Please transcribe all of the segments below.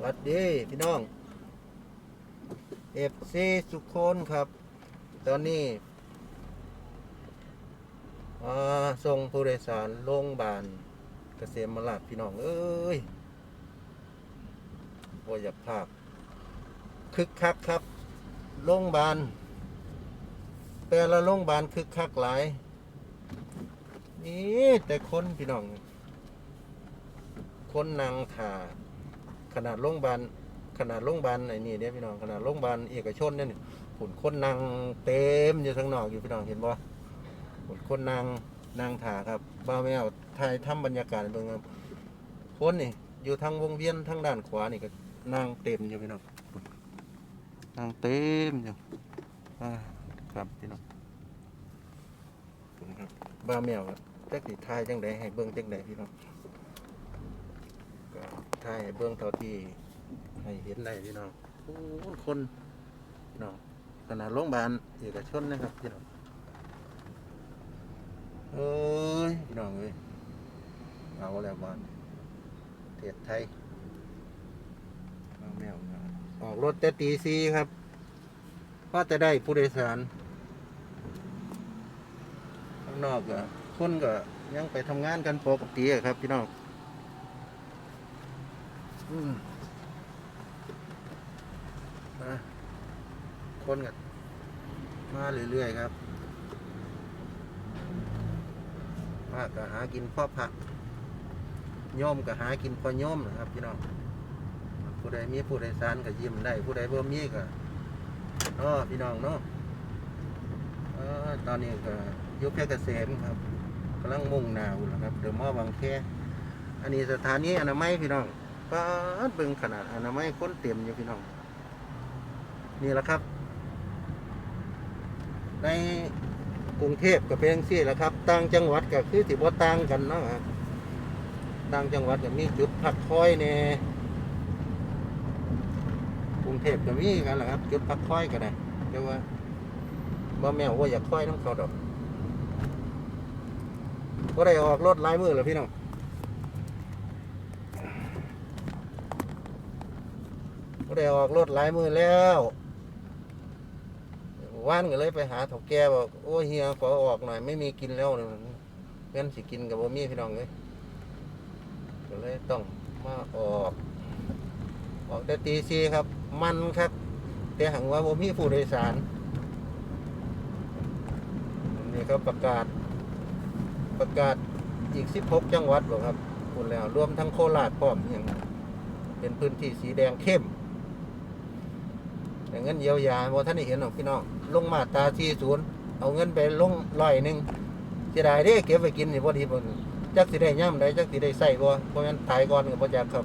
สวัสดีพี่น้องเอฟซีสุโคนครับ ตอนนี้ส่งผู้โดยสารโรงพยาบาลเกษมราชพี่น้อง เอ้ยว่าอยากภาพคึกคักครับโรงพยาบาล แต่ละโรงพยาบาลคึกคักหลาย นี่แต่คนพี่น้อง คนนางขา ขนาดโรงพยาบาลขนาดโรงพยาบาลไอ้นี่เนี่ยพี่น้องขนาดโรงพยาบาลเอกชนเนี่ยผุนคนนางเต็มอยู่ทั้งนอกอยู่พี่น้องเห็นบ่ผุนคนนางนางขาครับบ้าแมวถ่ายทำบรรยากาศเบิ่งครับคนนี่อยู่ทางวงเวียนทางด้านขวานี่ก็นางเต็มอยู่พี่น้องนางเต็มอยู่ครับพี่น้องบ้าแมวครับจักสิถ่ายจังไดให้เบิ่งจังไดพี่น้อง ก็ถ่ายเบื้องเท่าที่ให้เห็นได้พี่น้องโอ้คนพี่น้องขนาดโรงพยาบาลเอกชนนะครับพี่น้องเอ้ยพี่น้องเอ้ยเอาแล้วบ้านเทศไทยอาแมวออกรถแต่ตีซีครับเพราะจะได้ผู้โดยสารข้างนอกก็คนก็ยังไปทำงานกันปกติครับพี่น้อง มาคนกันมาเรื่อยๆครับพระก็หากินพ่อผักโยมก็หากินพ่อโยมนะครับพี่น้องผู้ใดมีผู้ใดสารก็ยิ้มได้ ผู้ใดบ่มีก็เนาะพี่น้องเนาะตอนนี้ก็ยุคเพชรเกษมครับกำลังมุ่งหนาอยู่แล้วครับเดอะมอลล์บางแคอันนี้สถานีอนามัยพี่น้อง ป้าดเบิ่งขนาดอนามัยคนเต็มอยู่พี่น้อง นี่แหละครับ ในกรุงเทพก็เป็นสี่แหละครับต่างจังหวัดก็คือสิบ่ต่างกันเนาะต่างจังหวัดก็มีจุดพักคอยในกรุงเทพก็มีกันแหละครับ จุดพักคอยก็ได้แต่ว่าบ่แม่ว่าอยากคอยน้ำเขาดอกก็ได้ออกรถลายมือแล้วพี่น้อง ก็ได้ออกรถหลายมือแล้วว่านก็เลยไปหาเถาแก่บอกโอ้เฮียขอออกหน่อยไม่มีกินแล้วเนี่ยเพื่อนสิกินกับบ่มีพี่น้องเลยก็เลยต้องมาออก ออกแต่ตีซีครับ มันครับแต่หังว่าบ่มีผู้โดยสารนี่เขาประกาศ ประกาศอีก 16 จังหวัดบอกครับคุณแล้วรวมทั้งโคราชพร้อมอย่างเป็นพื้นที่สีแดงเข้ม แต่เงินเยียวยาบ่ท่านได้เห็นหรอกพี่น้องลงมาตราที่ศูนย์เอาเงินไปลงร้อยหนึ่งเสียดายเด้เก็บไปกินนี่พอดีบ่จักสิได้ย่ำได้จักสิได้ใส่บ่เพราะงั้นตายก่อนก็บ่อยากครับ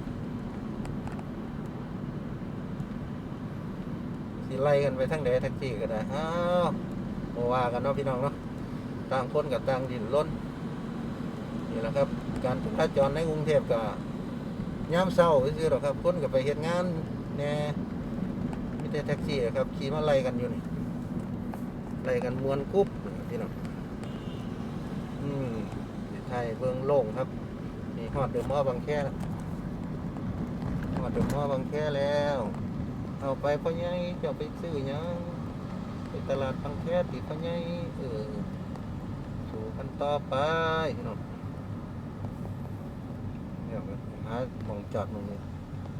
สิไล่กันไปทั้งใดทั้งที่ก็ได้อ้าวบ่ว่ากันเนาะพี่น้องเนาะต่างคนกับต่างดินล้นนี่แหละครับ การจราจรในกรุงเทพก็ยามเช้าซื่อหรอกครับคนก็ไปเฮ็ดงาน แหน่มีแต่แท็กซี่ครับขี่มาไล่กันอยู่นี่ไล่กันมวนกุ๊บพี่น้องอืมไทยเบืองโล่งครับนี่ฮอดเดอมอบางแคแล้วฮอดเดอมอบางแคแล้ว เอาไปพ่อใหญ่จะไปซื้อยังไปตลาดบางแคติพ่อใหญ่เออสู่กันต่อไปพี่น้องเดี๋ยหาหมองจอดหมองนี้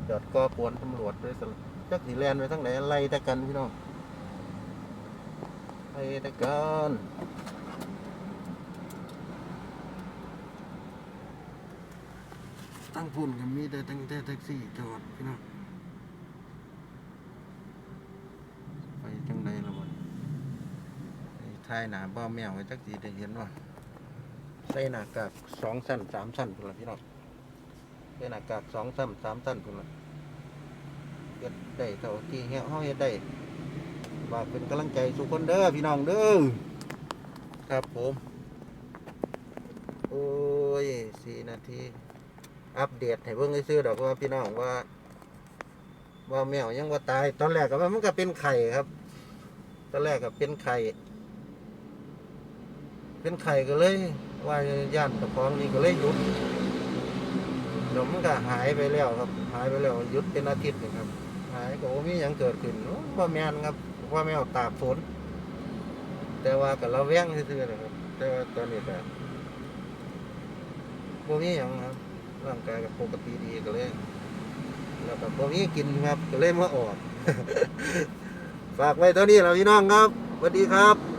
จอดก็ปวนตำรวจด้วยส จักสีแลนไปทั้งไหนไล่แต่กันพี่น้องไล่แต่กันตั้งพุ่นกันมีแต่ตั้งแต่แท็กซี่จอดพี่น้องไปจังไหนละมันท้ายหนาบ้าแมวไว้จักสีได้เห็นว่าใส่หน้ากากสองสั้นสามสั้นพุ่นละพี่น้องใส่หน้ากากสองสั้นสามสั้นพุ่นละ ฮ็ดได้เท่าที่เฮาเฮ็ดได้ฝาเป็นกำลังใจทุกคนเด้อพี่น้องเด้อครับผม โอ้ยสี่นาที อัปเดตให้เบิ่งซื่อดอกว่าพี่น้องว่า ว่าแมวยังว่าตาย ตอนแรกก็ว่ามันก็เป็นไข่ครับ ตอนแรกก็เป็นไข่ เป็นไข่ก็เลย ว่าย่านตะของนี่ก็เลยหยุดเดี๋ยวมันก็หายไปแล้วครับ หายไปแล้วหยุดเป็นอาทิตย์นะครับ ก็บ่มีหยังเกิดขึ้นว่าแม่นครับว่าแมวตากฝน แต่ว่ากับเราแว้งซื่อๆนะครับ แต่ว่าตอนนี้ก็บ่มีหยังครับร่างกายก็ปกติดีก็เลยแล้วก็บ่มีกินครับก็เลยมาออก ฝากไว้เท่านี้แหละพี่น้องครับสวัสดีครับ